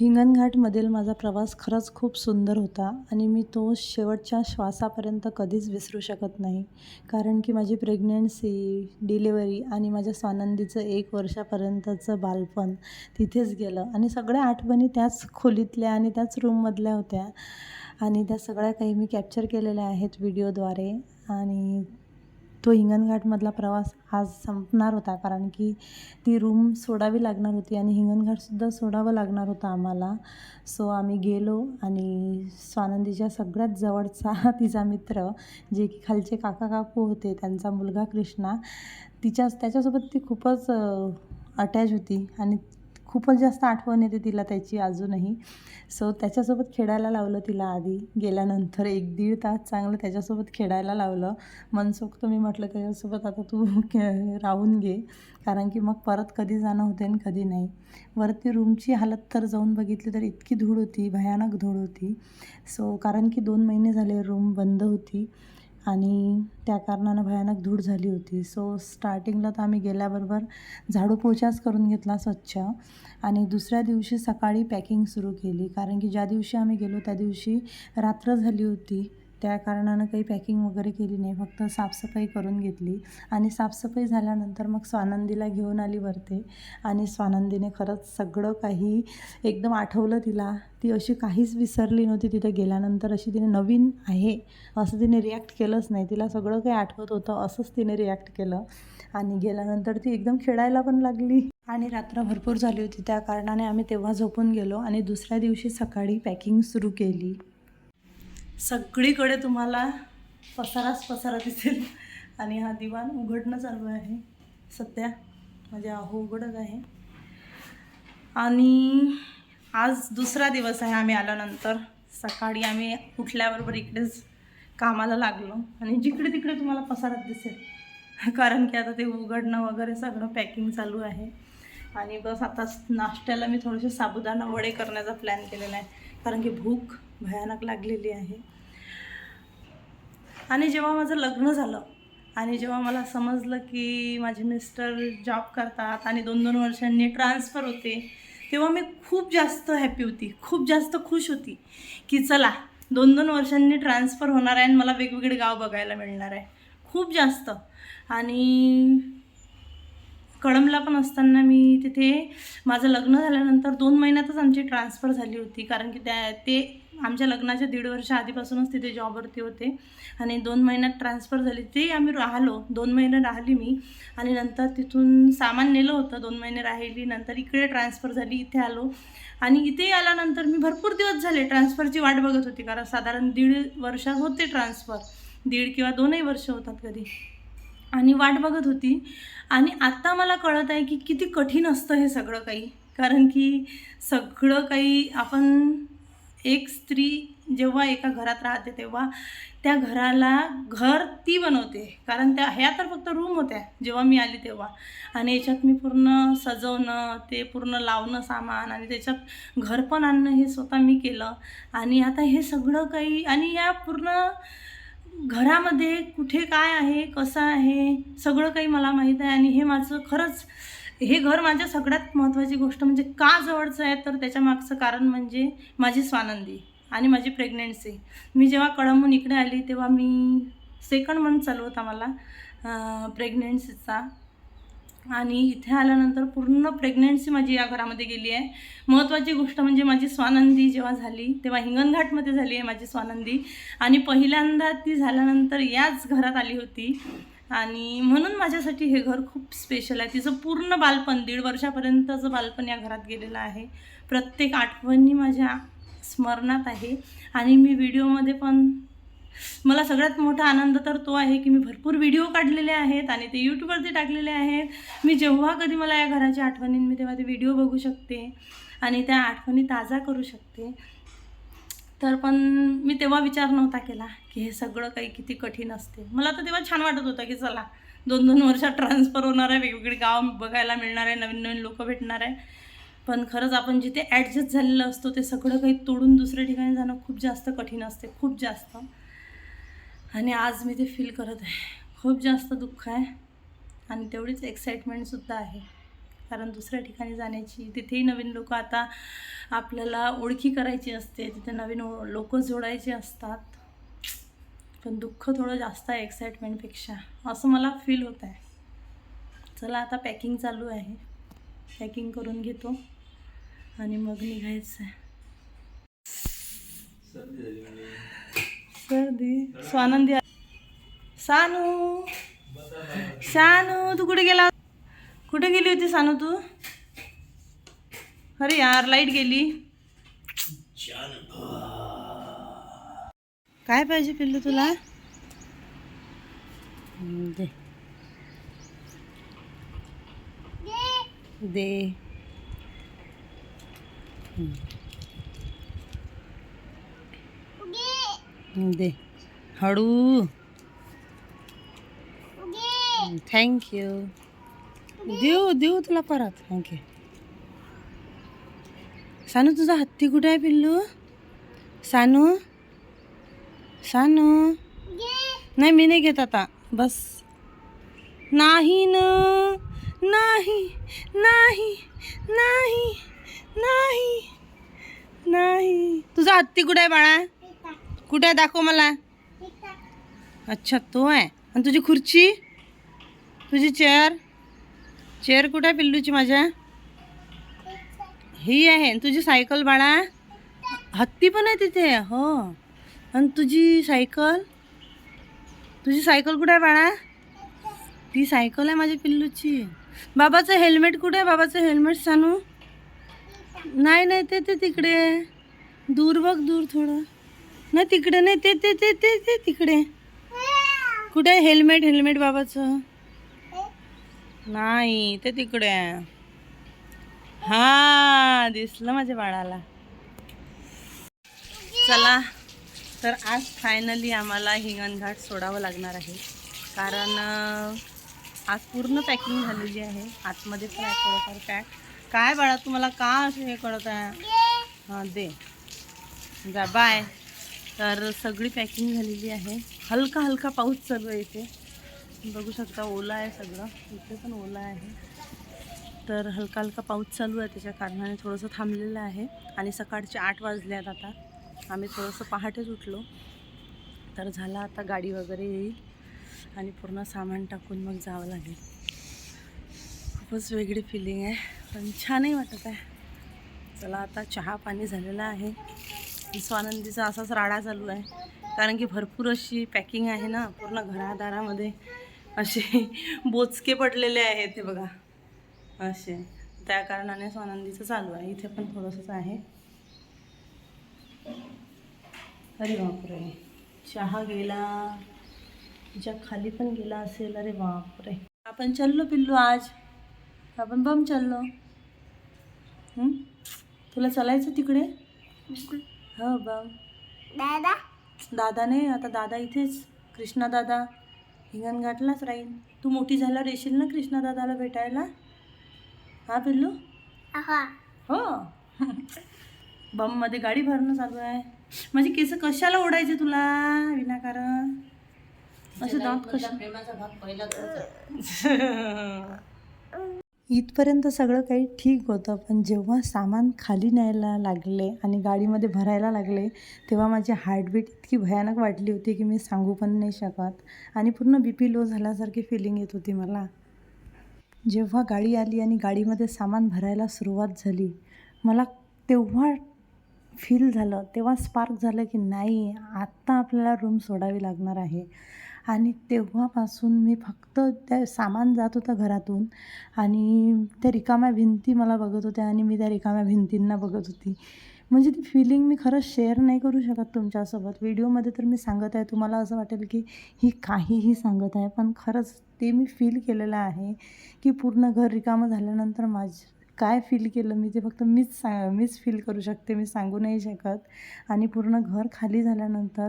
हिंगणघाटमधील माझा प्रवास खरंच खूप सुंदर होता आणि मी तो शेवटच्या श्वासापर्यंत कधीच विसरू शकत नाही. कारण की माझी प्रेग्नन्सी डिलेवरी आणि माझ्या स्वानंदीचं एक वर्षापर्यंतचं बालपण तिथेच गेलं. आणि सगळ्या आठवणी त्याच खोलीतल्या आणि त्याच रूममधल्या होत्या. आणि त्या सगळ्या काही मी कॅप्चर केलेल्या आहेत व्हिडिओद्वारे. आणि तो हिंगणघाटमधला प्रवास आज संपणार होता कारण की ती रूम सोडावी लागणार होती आणि हिंगणघाटसुद्धा सोडावं लागणार होतं आम्हाला. सो आम्ही गेलो आणि स्वानंदीच्या सगळ्यात जवळचा तिचा मित्र जे की खालचे काका काकू होते त्यांचा मुलगा कृष्णा तिच्या त्याच्यासोबत ती खूपच अटॅच होती आणि खूपच जास्त आठवण येते तिला त्याची अजूनही. सो त्याच्यासोबत खेळायला लावलं तिला आधी. गेल्यानंतर एक दीड तास चांगलं त्याच्यासोबत खेळायला लावलं. मनसोक्त मी म्हटलं त्याच्यासोबत आता तू राहून घे. कारण की मग परत कधी जाणं होते आणि कधी नाही. वरती रूमची हालत तर जाऊन बघितली तर इतकी धूळ होती भयानक धूळ होती. सो कारण की दोन महिने झाले रूम बंद होती. आणि त्या कारणानं भयानक धूळ झाली होती. सो स्टार्टिंगला तर आम्ही गेल्याबरोबर झाडू पोछाच करून घेतला स्वच्छ. आणि दुसऱ्या दिवशी सकाळी पॅकिंग सुरू केली. कारण की ज्या दिवशी आम्ही गेलो त्या दिवशी रात्र झाली होती. त्या कारणानं काही पॅकिंग वगैरे केली नाही. फक्त साफसफाई करून घेतली. आणि साफसफाई झाल्यानंतर मग स्वानंदीला घेऊन आली वरते. आणि स्वानंदीने खरंच सगळं काही एकदम आठवलं तिला. ती अशी काहीच विसरली नव्हती तिथे गेल्यानंतर. अशी तिने नवीन आहे असं तिने रिॲक्ट केलंच नाही. तिला सगळं काही आठवत होतं असंच तिने रिॲक्ट केलं. आणि गेल्यानंतर ती एकदम खेळायला पण लागली. आणि रात्र भरपूर झाली होती. त्या कारणाने आम्ही तेव्हा झोपून गेलो आणि दुसऱ्या दिवशी सकाळी पॅकिंग सुरू केली. सगळीकडे तुम्हाला पसाराच पसारा दिसेल. आणि हा दिवाण उघडणं चालू आहे. सध्या म्हणजे अहो उघडत आहे. आणि आज दुसरा दिवस आहे आम्ही आल्यानंतर. सकाळी आम्ही उठल्याबरोबर इकडेच कामाला लागलो. आणि जिकडे तिकडे तुम्हाला पसारात दिसेल. कारण की आता ते उघडणं वगैरे सगळं पॅकिंग चालू आहे. आणि बस आता नाश्त्याला मी थोडेसे साबुदाणा वडे करण्याचा प्लॅन केलेला आहे. कारण की भूक भयानक लागलेली आहे. आणि जेव्हा माझं लग्न झालं आणि जेव्हा मला समजलं की माझे मिस्टर जॉब करतात आणि दोन दोन वर्षांनी ट्रान्सफर होते तेव्हा मी खूप जास्त हॅपी होती. खूप जास्त खुश होती की चला दोन दोन वर्षांनी ट्रान्सफर होणार आहे आणि मला वेगवेगळे गाव बघायला मिळणार आहे. खूप जास्त. आणि कळमला पण असताना मी तिथे माझं लग्न झाल्यानंतर दोन महिन्यातच आमची ट्रान्सफर झाली होती. कारण की त्या ते आमच्या लग्नाच्या दीड वर्ष आधीपासूनच तिथे जॉबवरती होते. आणि दोन महिन्यात ट्रान्सफर झाली. ते आम्ही राहिलो. दोन महिने राहिली मी. आणि नंतर तिथून सामान नेलं होतं. दोन महिने राहिली. नंतर इकडे ट्रान्सफर झाली. इथे आलो. आणि इथे आल्यानंतर मी भरपूर दिवस झाले ट्रान्सफरची वाट बघत होती. कारण साधारण दीड वर्षात होते ट्रान्सफर दीड किंवा दोनही वर्ष होतात कधी. आणि वाट बघत होती. आणि आत्ता मला कळत आहे की किती कठीण असतं हे सगळं काही. कारण की सगळं काही आपण एक स्त्री जेव्हा एका घरात राहते तेव्हा त्या घराला घर ती बनवते. कारण त्या ह्या तर फक्त रूम होत्या जेव्हा मी आली तेव्हा. आणि याच्यात मी पूर्ण सजवणं ते पूर्ण लावणं सामान आणि त्याच्यात घर पण आणणं हे स्वतः मी केलं. आणि आता हे सगळं काही आणि या पूर्ण घरामध्ये कुठे काय आहे कसं आहे सगळं काही मला माहीत आहे आणि हे माझं खरंच हे घर माझ्या सगळ्यात महत्त्वाची गोष्ट म्हणजे का जवळचं आहे तर त्याच्या मागचं कारण म्हणजे माझी स्वानंदी आणि माझी प्रेग्नेन्सी. मी जेव्हा कळंबून इकडे आली तेव्हा मी सेकंड मंथ चालू होता मला प्रेग्नेन्सीचा आणि इथे आल्यानंतर पूर्ण प्रेग्नेन्सी माझी या घरामध्ये गेली आहे. महत्त्वाची गोष्ट म्हणजे माझी स्वानंदी जेव्हा झाली तेव्हा हिंगणघाटमध्ये झाली आहे माझी स्वानंदी. आणि पहिल्यांदा ती झाल्यानंतर याच घरात आली होती. आणि म्हणून माझ्यासाठी हे घर खूप स्पेशल आहे. तिचं पूर्ण बालपण दीड वर्षापर्यंतचं बालपण या घरात गेलेलं आहे. प्रत्येक आठवणी माझ्या स्मरणात आहे. आणि मी व्हिडिओमध्ये पण मला सगळ्यात मोठा आनंद तर तो आहे की मी भरपूर व्हिडिओ काढलेले आहेत आणि ते यूट्यूबवरती टाकलेले आहेत. मी जेव्हा कधी मला या घराच्या आठवणीं मी तेव्हा ते व्हिडिओ बघू शकते आणि त्या आठवणी ताजा करू शकते. तर पण मी तेव्हा विचार नव्हता केला की हे सगळं काही किती कठीण असते. मला तर तेव्हा छान वाटत होतं की चला दोन दोन वर्षात ट्रान्सफर होणार आहे वेगवेगळे गाव बघायला मिळणार आहे नवीन नवीन लोक भेटणार आहे. पण खरंच आपण जिथे ॲडजस्ट झालेलं असतो ते सगळं काही तोडून दुसऱ्या ठिकाणी जाणं खूप जास्त कठीण असते खूप जास्त. आणि आज मी ते फील करत आहे. खूप जास्त दुःख आहे आणि तेवढीच एक्साइटमेंटसुद्धा आहे. कारण दुसऱ्या ठिकाणी जाण्याची तिथेही नवीन लोक आता आपल्याला ओळखी करायची असते. तिथे नवीन लोक जोडायचे असतात. पण दुःख थोडं जास्त आहे एक्साइटमेंटपेक्षा असं मला फील होत आहे. चला आता पॅकिंग चालू आहे. पॅकिंग करून घेतो आणि मग निघायचं आहे. सर्दी स्वानंदी सानू. सानू तू कुठे गेला? कुठे गेली होती सानू तू? अरे यार लाइट गेली. काय पाहिजे पिल्लू तुला? दे. दे. दे. हळू. थँक्यू देऊ देऊ तुला परत. थँक्यू सानू तुझा हत्ती कुठे आहे पिल्लू? सानू? सानू? नाही मी नाही घेत आता. बस. नाही न. नाही. नाही. नाही. नाही. नाही. तुझा हत्ती कुठे आहे बाळा? कुठे आहे दाखव मला. अच्छा तो आहे. आणि तुझी खुर्ची? तुझी चेअर चेअर कुठे आहे पिल्लूची माझ्या? ही आहे. आणि तुझी सायकल बाळा? हत्ती पण आहे तिथे. हो. आणि तुझी सायकल तुझी सायकल कुठे आहे बाळा? ती सायकल आहे माझ्या पिल्लूची. बाबाचं हेल्मेट कुठे आहे? बाबाचं हेल्मेट सांगू नाही नाही ते ते तिकडे. दूर बघ दूर थोडं. नाही तिकडे नाही ते ते ते ते ते तिकडे. कुठे आहे हेल्मेट हेल्मेट बाबाचं? नाही ते तिकडे. हा दिसलं माझ्या बाळाला. चला तर आज फायनली आम्हाला हिंगणघाट सोडावं लागणार आहे. कारण आज पूर्ण पॅकिंग झालेली आहे. आतमध्ये पण आहे थोडंफार पॅक काय बाळा तुम्हाला का असं हे कळत आहे हां दे. जा बाय तर सगळी पॅकिंग झालेली आहे. हलका हलका पाऊस चालू आहे इथे. बघू शकता ओला आहे सगळं. इथे पण ओला आहे. तर हलका हलका पाऊस चालू आहे त्याच्या कारणाने थोडंसं थांबलेलं आहे. आणि सकाळचे आठ वाजले आहेत आता. आम्ही थोडंसं पहाटेच उठलो. तर झाला आता गाडी वगैरे येईल. आणि पूर्ण सामान टाकून मग जावं लागेल. खूपच वेगळी फिलिंग आहे. पण छानही वाटत आहे. चला आता चहा पाणी झालेलं आहे. स्वानंदीचा असाच राडा चालू आहे. कारण की भरपूर अशी पॅकिंग आहे ना पूर्ण घरादारामध्ये असे बोचके पडलेले आहेत ते बघा. असे. त्या कारणाने स्वानंदीचं चालू आहे. इथे पण थोडंसंच आहे. अरे बापरे. चहा गेला. तिच्या खाली पण गेला असेल. अरे बापरे. आपण चाललो पिल्लू आज. आपण बम चाललो. तुला चालायचं तिकडे? हो बम दादा? दादा नाही आता दादा इथेच. कृष्णा दादा हिंगणघाटलाच राहील. तू मोठी झाल्यावर येशील ना कृष्णा दादाला भेटायला? हा पिल्लू? हा. हो. बममध्ये गाडी भरणं चालू आहे. माझी केस कशाला ओढायचे तुला विनाकारण? असे दात कशा इथपर्यंत सगळं काही ठीक होतं पण जेव्हा सामान खाली न्यायला लागले आणि गाडीमध्ये भरायला लागले तेव्हा माझी हार्टबीट इतकी भयानक वाटली होती की मी सांगू पण नाही शकत आणि पूर्ण बी पी लो झाल्यासारखी फिलिंग येत होती मला. जेव्हा गाडी आली आणि गाडीमध्ये सामान भरायला सुरुवात झाली मला तेव्हा फील झालं तेव्हा स्पार्क झालं की नाही आत्ता आपल्याला रूम सोडावी लागणार आहे. आणि तेव्हापासून मी फक्त त्या सामान जात होतं घरातून. आणि त्या रिकाम्या भिंती मला बघत होत्या आणि मी त्या रिकाम्या भिंतींना बघत होती. म्हणजे ती फिलिंग मी खरंच शेअर नाही करू शकत तुमच्यासोबत. व्हिडिओमध्ये तर मी सांगत आहे तुम्हाला असं वाटेल की ही काहीही सांगत आहे पण खरंच ते मी फील केलेलं आहे की पूर्ण घर रिकामं झाल्यानंतर माझ काय फील केलं मी ते फक्त मीच सा मीच फील करू शकते मी सांगू नाही शकत. आणि पूर्ण घर खाली झाल्यानंतर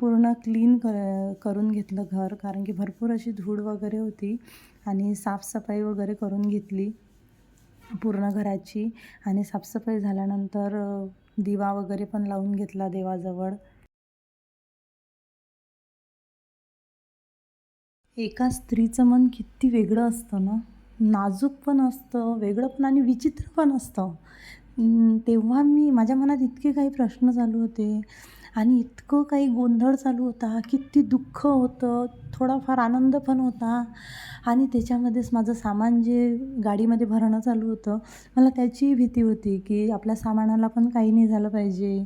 पूर्ण क्लीन कर करून घेतलं घर कारण की भरपूर अशी धूळ वगैरे होती आणि साफसफाई वगैरे करून घेतली पूर्ण घराची. आणि साफसफाई झाल्यानंतर दिवा वगैरे पण लावून घेतला देवाजवळ. एका स्त्रीचं मन किती वेगळं असतं ना? नाजूक पण असतं वेगळं पण आणि विचित्र पण असतं. तेव्हा मी माझ्या मनात इतके काही प्रश्न चालू होते. आणि इतकं काही गोंधळ चालू होता किती दुःख होतं थोडाफार आनंद पण होता. आणि त्याच्यामध्येच माझं सामान जे गाडीमध्ये भरणं चालू होतं मला त्याचीही भीती होती की आपल्या सामानाला पण काही नाही झालं पाहिजे.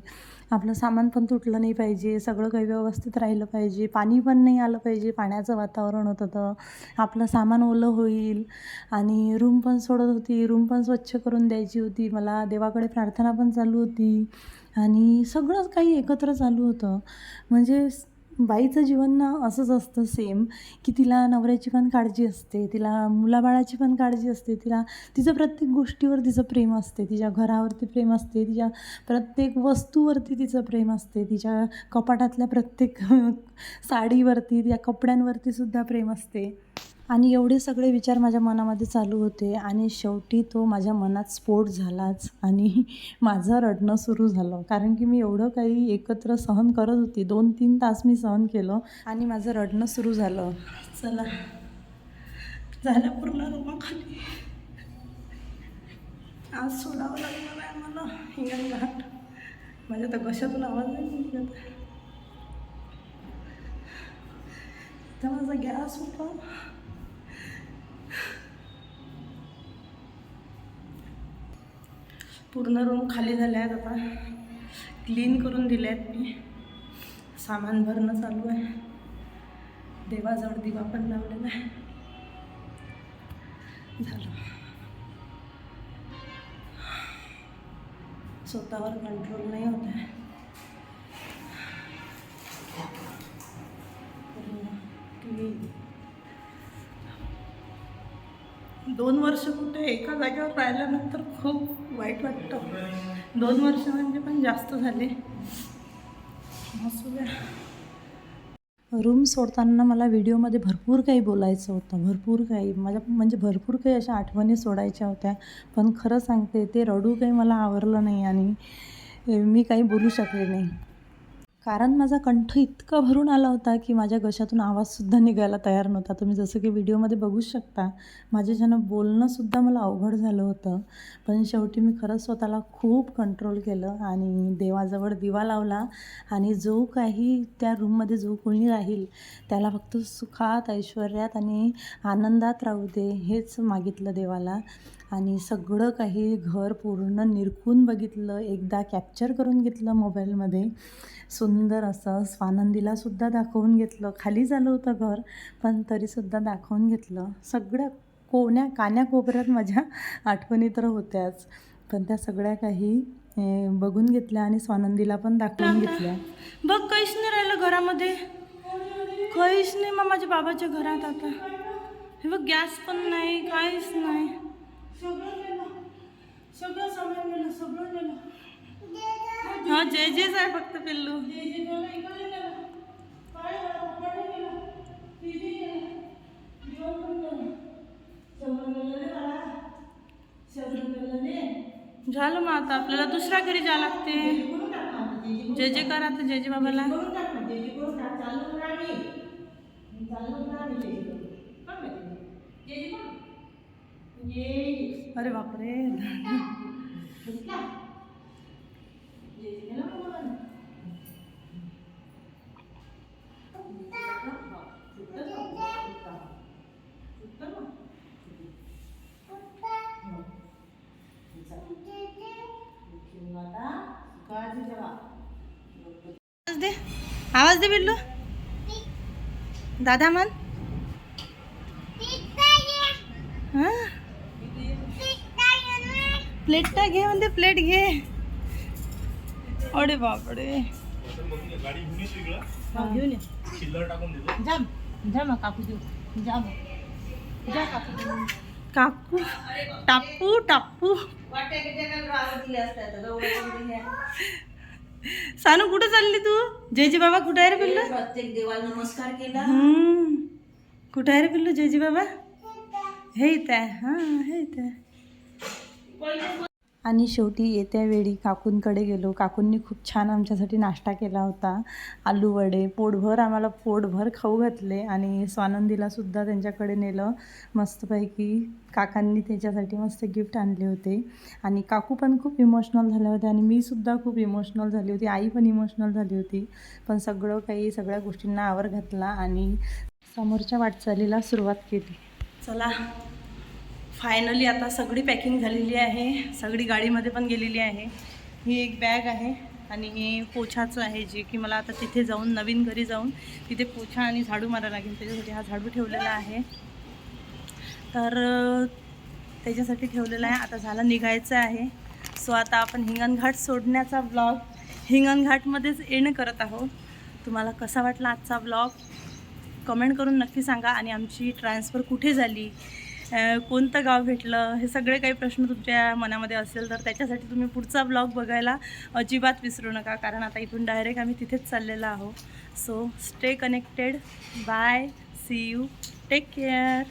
आपलं सामान पण तुटलं नाही पाहिजे सगळं काही व्यवस्थित राहिलं पाहिजे पाणी पण नाही आलं पाहिजे पाण्याचं वातावरण होतं तर आपलं सामान ओलं होईल आणि रूम पण सोडत होती रूम पण स्वच्छ करून द्यायची होती. मला देवाकडे प्रार्थना पण चालू होती आणि सगळंच काही एकत्र चालू होतं. म्हणजे बाईचं जीवन ना असंच असतं सेम की तिला नवऱ्याची पण काळजी असते तिला मुलाबाळाची पण काळजी असते तिला तिचं प्रत्येक गोष्टीवर तिचं प्रेम असते तिच्या घरावरती प्रेम असते तिच्या प्रत्येक वस्तूवरती तिचं प्रेम असते तिच्या कपाटातल्या प्रत्येक साडीवरती त्या कपड्यांवरती सुद्धा प्रेम असते. आणि एवढे सगळे विचार माझ्या मनामध्ये चालू होते आणि शेवटी तो माझ्या मनात स्फोट झालाच आणि माझं रडणं सुरू झालं. कारण की मी एवढं काही एकत्र सहन करत होती. दोन तीन तास मी सहन केलं आणि माझं रडणं सुरू झालं. चला. झालं पूर्ण रूमाखाली. आज सोडावं लागणार आहे मला. हिंगणघाट माझ्या तर कशातून आवाज नाही निघत तर माझा गॅस होता. पूर्ण रूम खाली झाले आहेत आता. क्लीन करून दिले आहेत मी. सामान भरणं चालू आहे. देवाजवळ दिवा पण लावलेला आहे. झालं. स्वतःवर कंट्रोल नाही होत आहे. क्लीन दोन वर्ष कुठे एका जागेवर राहिल्यानंतर खूप वाईट वाटतं. दोन वर्ष म्हणजे पण जास्त झाले. असू द्या. रूम सोडताना मला व्हिडिओमध्ये भरपूर काही बोलायचं होतं भरपूर काही. माझ्या म्हणजे भरपूर काही अशा आठवणी सोडायच्या होत्या. पण खरं सांगते ते रडू काही मला आवरलं नाही आणि मी काही बोलू शकले नाही. कारण माझा कंठ इतका भरून आला होता की माझ्या घशातून आवाजसुद्धा निघायला तयार नव्हता. तुम्ही जसं की व्हिडिओमध्ये बघू शकता माझ्याच्यानं बोलणंसुद्धा मला अवघड झालं होतं. पण शेवटी मी खरंच स्वतःला खूप कंट्रोल केलं आणि देवाजवळ दिवा लावला आणि जो काही त्या रूममध्ये जो कोणी राहील त्याला फक्त सुखात ऐश्वर्यात आणि आनंदात राहू दे हेच मागितलं देवाला. आणि सगळं काही घर पूर्ण निरखून बघितलं एकदा कॅप्चर करून घेतलं मोबाईलमध्ये सुंदर असं स्वानंदीला सुद्धा दाखवून घेतलं. खाली झालं होतं घर पण तरीसुद्धा दाखवून घेतलं. सगळ्या कोण्या कान्या कोपऱ्यात माझ्या आठवणी तर होत्याच. पण त्या सगळ्या काही बघून घेतल्या आणि स्वानंदीला पण दाखवून घेतल्या. बघ काहीच नाही राहिलं घरामध्ये. काहीच नाही मग माझ्या बाबाच्या घरात आता. हे बघ गॅस पण नाही काहीच नाही. सगळं सगळं गेलं. हा जे जेच आहे फक्त पिल्लू. झालं मग आता आपल्याला दुसऱ्या घरी जावं लागते. जे जे करा आता जे जे बाबाला. अरे बापरे. आवाज दे बिल्लू. दादा मन हा? प्लेट टा घे म्हणते प्लेट घे. अरे बापरे. घेऊन हा, जा जा मग काकू देऊ जा मग. जा काकू काकू टापू टापू. सानू कुठं चालली तू? जयजी बाबा कुठं आहे रे पिल्लू? प्रत्येक देवाला नमस्कार केला. हम्म. कुठं आहे रे पिल्लू जयजी बाबा? हे इथं आहे. हां हे इथं आणि शेवटी येत्या वेळी काकूंकडे गेलो. काकूंनी खूप छान आमच्यासाठी नाश्ता केला होता. आलू वडे पोटभर आम्हाला पोटभर खाऊ घातले आणि स्वानंदीलासुद्धा त्यांच्याकडे नेलं. मस्तपैकी काकांनी त्याच्यासाठी मस्त गिफ्ट आणले होते. आणि काकू पण खूप इमोशनल झाल्या होत्या आणि मी सुद्धा खूप इमोशनल झाली होती. आई पण इमोशनल झाली होती. पण सगळं काही सगळ्या गोष्टींना आवर घातला आणि समोरच्या वाटचालीला सुरुवात केली. चला. फायनली आता सगळी पॅकिंग झालेली आहे. सगळी गाडीमध्ये पण गेलेली आहे. ही एक बॅग आहे आणि हे पोछाचं आहे जे की मला आता तिथे जाऊन नवीन घरी जाऊन तिथे पोछा आणि झाडू मारायला लागेल त्याच्यासाठी हा झाडू ठेवलेला आहे. तर त्याच्यासाठी ठेवलेला आहे. आता झाला निघायचं आहे. सो आता आपण हिंगणघाट सोडण्याचा ब्लॉग हिंगणघाटमध्येच एंड करत आहोत. तुम्हाला कसा वाटला आजचा ब्लॉग कमेंट करून नक्की सांगा. आणि आमची ट्रान्सफर कुठे झाली? कोणतं गाव भेटलं? हे सगळे काही प्रश्न तुमच्या मनामध्ये असेल तर त्याच्यासाठी तुम्ही पुढचा ब्लॉग बघायला अजिबात विसरू नका कारण आता इथून डायरेक्ट आम्ही तिथेच चाललेलो आहोत. So stay connected bye see you take care